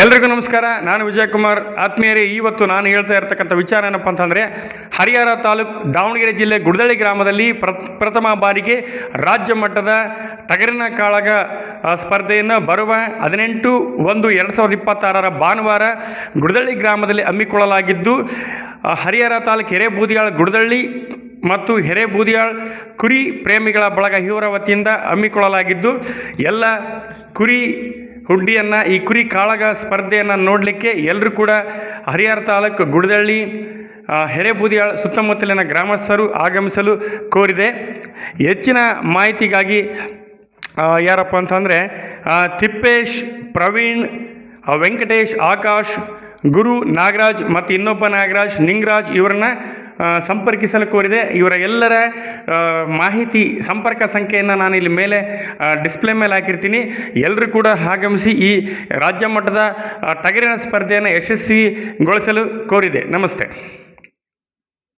ಎಲ್ರಿಗೂ ನಮಸ್ಕಾರ. ನಾನು ವಿಜಯಕುಮಾರ್. ಆತ್ಮೀಯರೇ ಇವತ್ತು ನಾನು ಹೇಳ್ತಾ ಇರ್ತಕ್ಕಂಥ ವಿಚಾರ ಏನಪ್ಪ ಅಂತಂದರೆ ಹರಿಹರ ತಾಲೂಕು ದಾವಣಗೆರೆ ಜಿಲ್ಲೆ ಗುಡದಳ್ಳಿ ಗ್ರಾಮದಲ್ಲಿ ಪ್ರ ಪ್ರಥಮ ಬಾರಿಗೆ ರಾಜ್ಯ ಮಟ್ಟದ ಟಗರಿನ ಕಾಳಗ ಸ್ಪರ್ಧೆಯನ್ನು ಬರುವ ಹದಿನೆಂಟು ಒಂದು ಎರಡು ಸಾವಿರದ ಇಪ್ಪತ್ತಾರರ ಭಾನುವಾರ ಗುಡದಳ್ಳಿ ಗ್ರಾಮದಲ್ಲಿ ಹಮ್ಮಿಕೊಳ್ಳಲಾಗಿದ್ದು ಹರಿಹರ ತಾಲೂಕು ಹಿರೇಬೂದಿಯಾಳ ಗುಡದಳ್ಳಿ ಮತ್ತು ಹಿರೇಬೂದಿಯಾಳ್ ಕುರಿ ಪ್ರೇಮಿಗಳ ಬಳಗ ಇವರ ವತಿಯಿಂದ ಹಮ್ಮಿಕೊಳ್ಳಲಾಗಿದ್ದು, ಎಲ್ಲ ಕುರಿ ಹುಡ್ಡಿಯನ್ನು ಈ ಕುರಿ ಕಾಳಗ ಸ್ಪರ್ಧೆಯನ್ನು ನೋಡಲಿಕ್ಕೆ ಎಲ್ಲರೂ ಕೂಡ ಹರಿಹರ ತಾಲೂಕು ಗುಡದಳ್ಳಿ ಹೆರೆಬೂದಿಯಾಳ ಸುತ್ತಮುತ್ತಲಿನ ಗ್ರಾಮಸ್ಥರು ಆಗಮಿಸಲು ಕೋರಿದೆ. ಹೆಚ್ಚಿನ ಮಾಹಿತಿಗಾಗಿ ಯಾರಪ್ಪ ಅಂತಂದರೆ ತಿಪ್ಪೇಶ್, ಪ್ರವೀಣ್ ವೆಂಕಟೇಶ್, ಆಕಾಶ್, ಗುರು ನಾಗರಾಜ್ ಮತ್ತು ಇನ್ನೊಬ್ಬ ನಾಗರಾಜ್, ನಿಂಗರಾಜ್ ಇವರನ್ನ ಸಂಪರ್ಕಿಸಲು ಕೋರಿದೆ. ಇವರ ಎಲ್ಲರ ಮಾಹಿತಿ, ಸಂಪರ್ಕ ಸಂಖ್ಯೆಯನ್ನು ನಾನು ಇಲ್ಲಿ ಮೇಲೆ ಡಿಸ್ಪ್ಲೇ ಮೇಲೆ ಹಾಕಿರ್ತೀನಿ. ಎಲ್ಲರೂ ಕೂಡ ಆಗಮಿಸಿ ಈ ರಾಜ್ಯ ಮಟ್ಟದ ಟಗರಿನ ಸ್ಪರ್ಧೆಯನ್ನು ಯಶಸ್ವಿಗೊಳಿಸಲು ಕೋರಿದೆ. ನಮಸ್ತೆ.